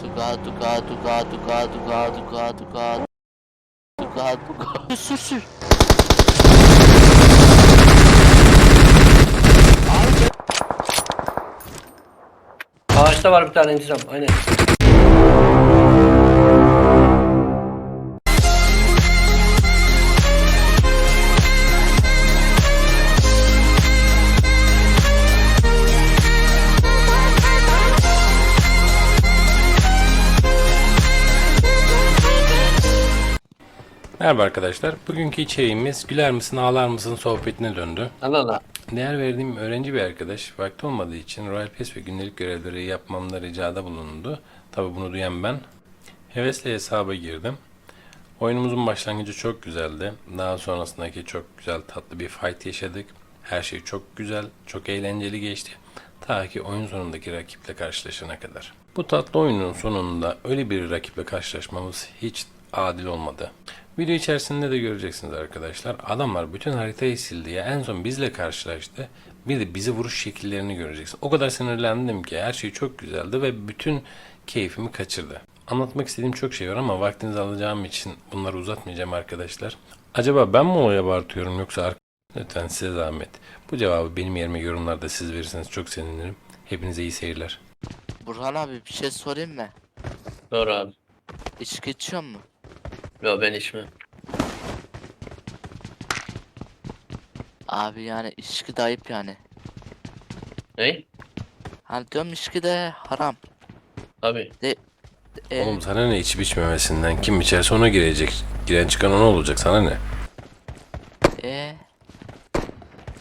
Tuka tuka tuka tuka tuka tuka tuka Tuka tuka Sür sür. Ağaçta var bir tane intizam aynen. Merhaba arkadaşlar. Bugünkü içeriğimiz güler misin ağlar mısın sohbetine döndü. Allah Allah. Değer verdiğim öğrenci bir arkadaş vakti olmadığı için Royal Pass ve günlük görevleri yapmamda ricada bulundu. Tabi bunu duyan ben. Hevesle hesaba girdim. Oyunumuzun başlangıcı çok güzeldi. Daha sonrasındaki çok güzel tatlı bir fight yaşadık. Her şey çok güzel, çok eğlenceli geçti. Ta ki oyun sonundaki rakiple karşılaşana kadar. Bu tatlı oyunun sonunda öyle bir rakiple karşılaşmamız hiç adil olmadı. Video içerisinde de göreceksiniz arkadaşlar. Adamlar bütün haritayı sildi ya. En son bizle karşılaştı. Bir de bizi vuruş şekillerini göreceksin. O kadar sinirlendim ki her şey çok güzeldi ve bütün keyfimi kaçırdı. Anlatmak istediğim çok şey var ama vaktinizi alacağım için bunları uzatmayacağım arkadaşlar. Acaba ben mi olaya abartıyorum yoksa ar- Lütfen size zahmet. Bu cevabı benim yerime yorumlarda siz verirseniz çok sevinirim. Hepinize iyi seyirler. Burhan abi bir şey sorayım mı? Doğru abi. İçki içiyor mu? Yo ben içmem. Abi yani içki de ayıp yani. Ne? Hani diyorum içki de haram. Abi. E, Oğlum sana ne içip içmemesinden kim içerse ona girecek. Giren çıkan ona olacak sana ne? e,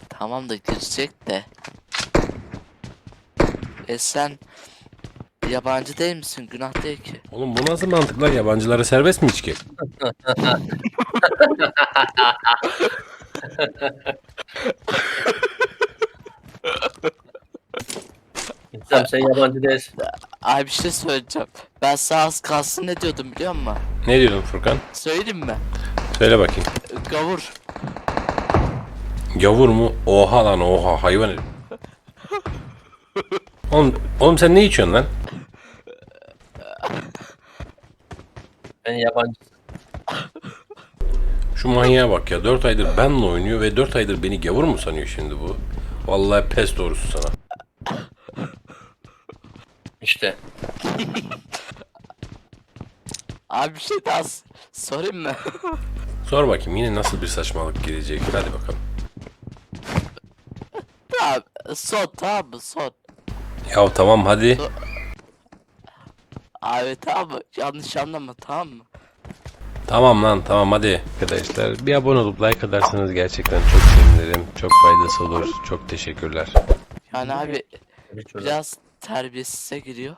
tamam da girecek de. E sen yabancı değil misin? Günah değil ki. Oğlum bu nasıl mantık lan yabancılara serbest mi içki? İntizam sen yabancı değilsin. Abi bir şey söyleyeceğim. Ben sağ az kalsın ne diyordum biliyor musun? Ne diyordun Furkan? Söyleyeyim mi? Söyle bakayım. Gavur. Gavur mu? Oha lan oha hayvan herif. Oğlum, oğlum sen ne içiyorsun lan? Ben yabancı. Şu manyağa bak ya 4 aydır benle oynuyor ve 4 aydır beni gavur mu sanıyor şimdi bu? Vallahi pes doğrusu sana. İşte. Abi bir şey daha s- sorayım mı? Sor bakayım yine nasıl bir saçmalık gelecek hadi bakalım. abi son tamam mı son? Ya tamam hadi. Abi tamam mı? Yanlış anlama tamam mı? Tamam lan tamam hadi. Arkadaşlar bir abone olup like atarsanız gerçekten çok sevinirim. Çok faydası olur. Çok teşekkürler. Yani abi biraz terbiyesize giriyor.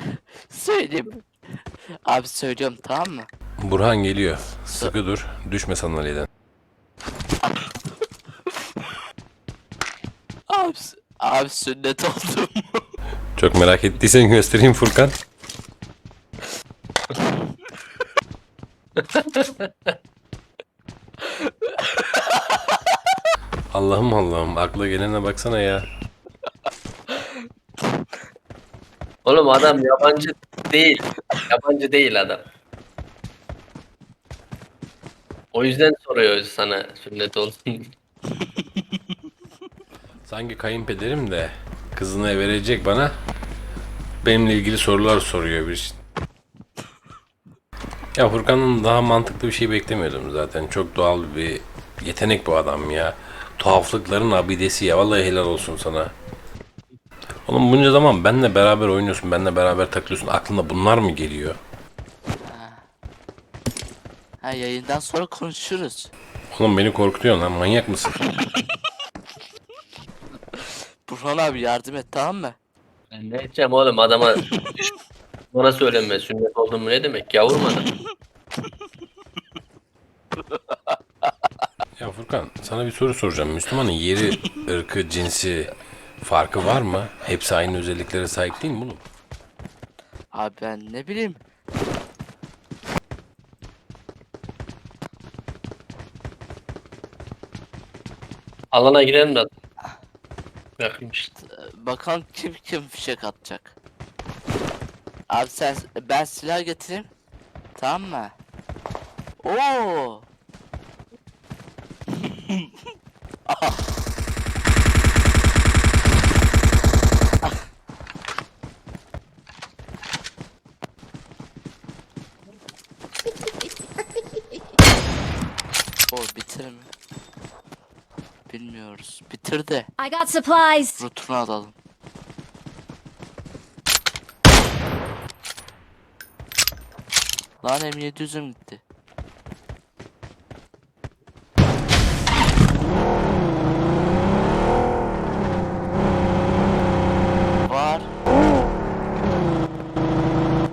Söyleyeyim. Abi söylüyorum tamam mı? Burhan geliyor. Sıkı dur. Düşme sandalyeden. Abi, abi sünnet oldum. Çok merak ettiysen göstereyim Furkan. Allah'ım Allah'ım akla gelene baksana ya. Oğlum adam yabancı değil. Yabancı değil adam. O yüzden soruyor sana sünnet olsun. Sanki kayınpederim de kızını verecek bana. Benimle ilgili sorular soruyor bir. Ya Furkan'ın daha mantıklı bir şey beklemiyordum zaten. Çok doğal bir yetenek bu adam ya. Tuhaflıkların abidesi ya. Vallahi helal olsun sana. Oğlum bunca zaman benle beraber oynuyorsun, benle beraber takılıyorsun. Aklına bunlar mı geliyor? Ha yayından sonra konuşuruz. Oğlum beni korkutuyorsun lan. Manyak mısın? Burhan abi yardım et tamam mı? Ben ne edeceğim oğlum adama bana söyleme sünnet oldun mu ne demek yavur mu adam? Ya Furkan sana bir soru soracağım. Müslümanın yeri, ırkı, cinsi farkı var mı? Hepsi aynı özelliklere sahip değil mi oğlum? Abi ben ne bileyim. Alana girelim de. Bakayım işte. Bakalım kim kim fişek atacak. Abi sen ben silah getireyim. Tamam mı? Oo. Aha. O bitir mi? Bilmiyoruz. Bitir de I got supplies. rutunu alalım. Lan M700'üm gitti. Var.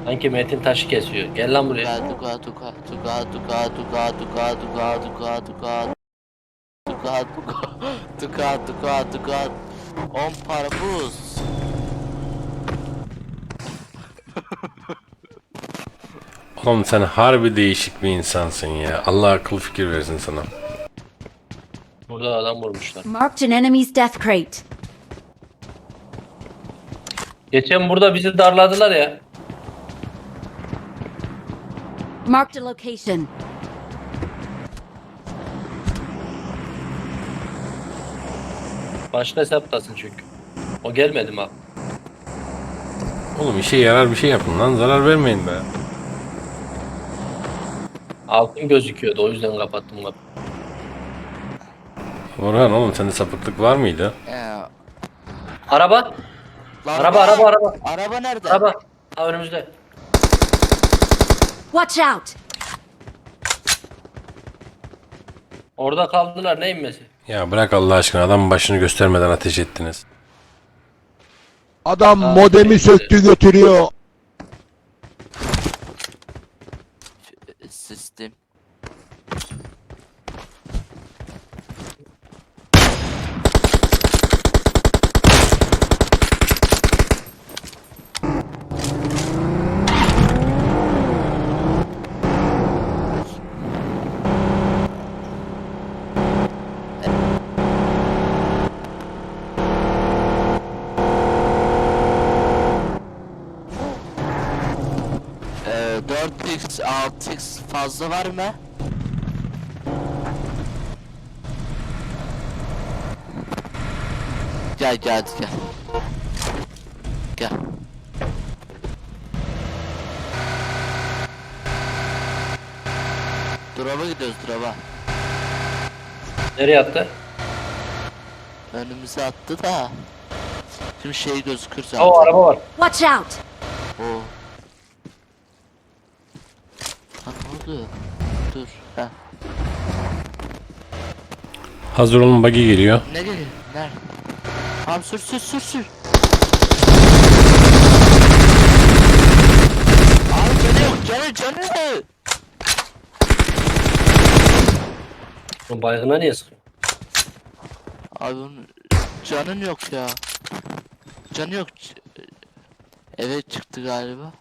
Sanki Metin taşı kesiyor. Gel lan buraya. Duga duga duga duga duga duga duga duga duga duga duga duga duga duga on para buz. Oğlum sen harbi değişik bir insansın ya. Allah akıl fikir versin sana. Burada adam vurmuşlar. Marked an enemy's death crate. Geçen burada bizi darladılar ya. Marked a location. Başka hesaptasın çünkü. O gelmedi mi abi? Oğlum işe yarar bir şey yapın lan. Zarar vermeyin be. Altın gözüküyordu o yüzden kapattım kapıyı. Orhan oğlum sende sapıklık var mıydı? Ee, Araba. lan Araba var. araba araba. Araba nerede? Araba. Ha önümüzde. Watch out. Orada kaldılar ne inmesi? Ya bırak Allah aşkına adamın başını göstermeden ateş ettiniz. Adam modemi söktü götürüyor. 4x 6x fazla var mı? Gel gel hadi gel. Gel. Drop'a gidiyoruz drop'a. Nereye attı? Önümüze attı da. Şimdi şey gözükür zaten. O araba var. Watch out. Oo. Oldu? Dur. Heh. Hazır olun buggy geliyor. Ne geliyor? Nerede? Tamam sür sür sür sür. Abi canı yok canı canı. Bu baygına niye sıkıyor? Abi onun canın yok ya. Canı yok. Evet çıktı galiba.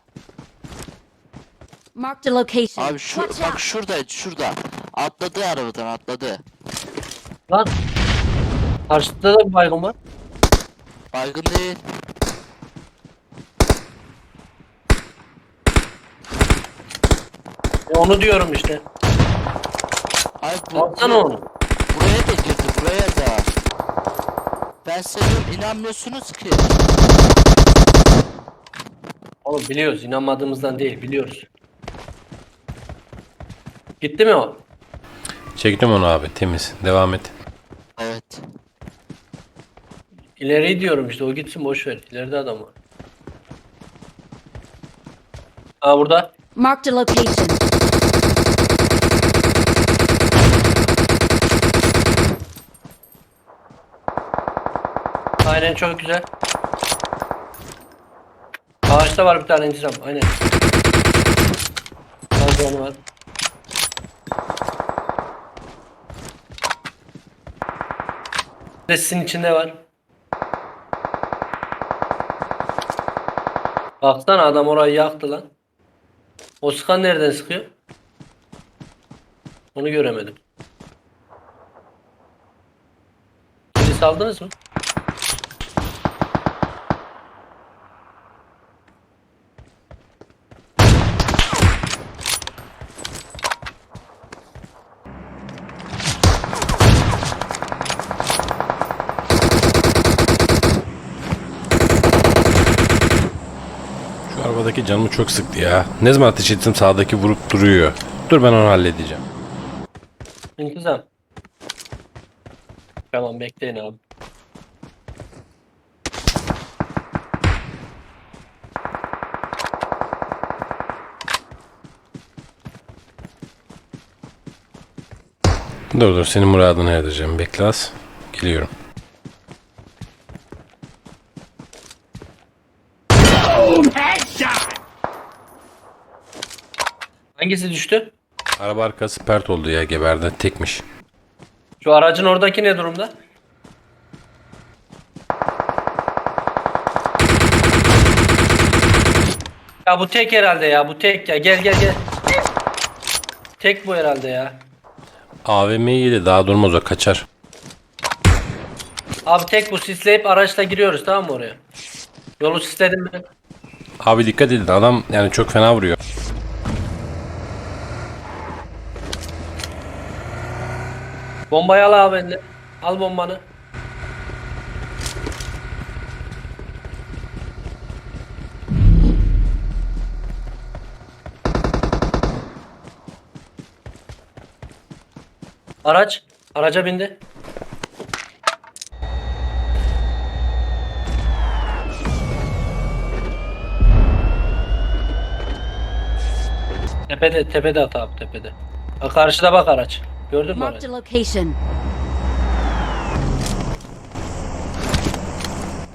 Marked a location. Abi şu Watch bak out. şuradaydı şurada. Atladı arabadan atladı. Lan. Karşıda da bir baygın var. Baygın değil. E onu diyorum işte. Ay bu, Alsana bu- onu. buraya da girdi buraya da. Ben seviyorum inanmıyorsunuz ki. Oğlum biliyoruz. inanmadığımızdan değil. Biliyoruz. Gitti mi o? Çektim onu abi temiz. Devam et. Evet. İleriyi diyorum işte. O gitsin boş ver. İleride adam var. Aa burada. Marked a location. Aynen çok güzel. Ağaçta var bir tane intizam. Aynen. Fazla var. Sizin içinde var. Baksana adam orayı yaktı lan. O nereden sıkıyor? Onu göremedim. Siz aldınız mı? Arabadaki canımı çok sıktı ya. Ne zaman ateş etsem sağdaki vurup duruyor. Dur ben onu halledeceğim. İntizam. Tamam bekleyin abi. Dur dur senin muradına erdireceğim. Bekle az. Geliyorum. Hangisi düştü? Araba arkası pert oldu ya geberdi. Tekmiş. Şu aracın oradaki ne durumda? Ya bu tek herhalde ya bu tek ya gel gel gel. Tek bu herhalde ya. AVM'yi yedi daha durmaz o kaçar. Abi tek bu sisleyip araçla giriyoruz tamam mı oraya? Yolu sisledim ben. Abi dikkat edin adam yani çok fena vuruyor. Bombayı al abi eline. Al bombanı. Araç. Araca bindi. Tepede, tepede at abi tepede. Ha, karşıda bak araç. Gördün mü Marked aracı? a location.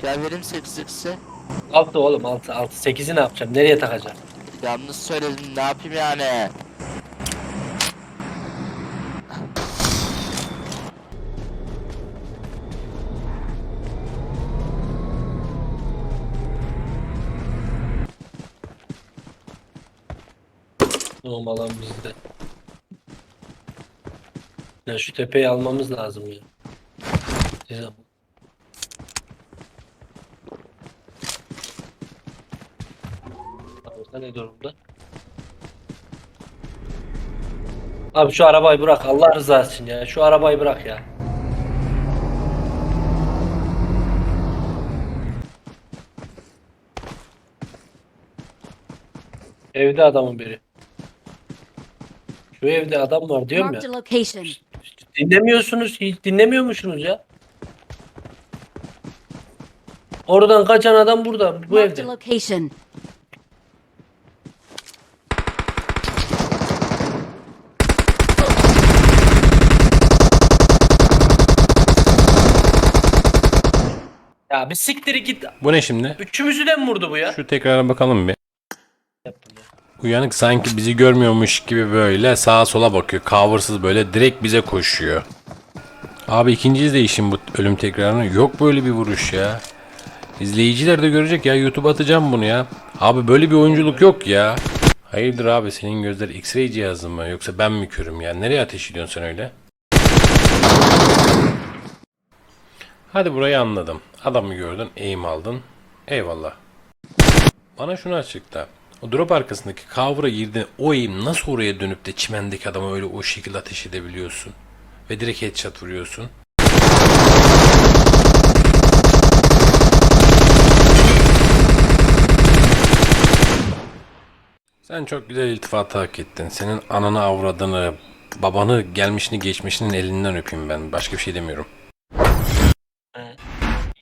Gel vereyim 8x'i. Altı oğlum altı altı. Sekizi ne yapacağım? Nereye takacağım? Yanlış söyledim ne yapayım yani. Normal alan bizde. Ya şu tepeyi almamız lazım ya. Nizam. Arka ne durumda? Abi şu arabayı bırak Allah rızası için ya. Şu arabayı bırak ya. Evde adamın biri. Şu evde adam var diyorum Marked ya. a location. Dinlemiyorsunuz, hiç dinlemiyormuşsunuz ya. Oradan kaçan adam burada, bu Marked evde. location. Ya bir siktir git. Bu ne şimdi? Üçümüzü de mi vurdu bu ya? Şu tekrara bakalım bir. Yaptım ya. Uyanık sanki bizi görmüyormuş gibi böyle sağa sola bakıyor. Cover'sız böyle direkt bize koşuyor. Abi ikinci izleyişim bu ölüm tekrarını. Yok böyle bir vuruş ya. İzleyiciler de görecek ya. YouTube atacağım bunu ya. Abi böyle bir oyunculuk yok ya. Hayırdır abi senin gözler X-ray cihazı mı yoksa ben mi körüm ya? Nereye ateş ediyorsun sen öyle? Hadi burayı anladım. Adamı gördün, aim aldın. Eyvallah. Bana şunu açıkla. O drop arkasındaki cover'a girdin. O aim nasıl oraya dönüp de çimendeki adama öyle o şekilde ateş edebiliyorsun? Ve direkt headshot vuruyorsun. Sen çok güzel iltifat hak ettin. Senin ananı avradını, babanı gelmişini geçmişinin elinden öpeyim ben. Başka bir şey demiyorum.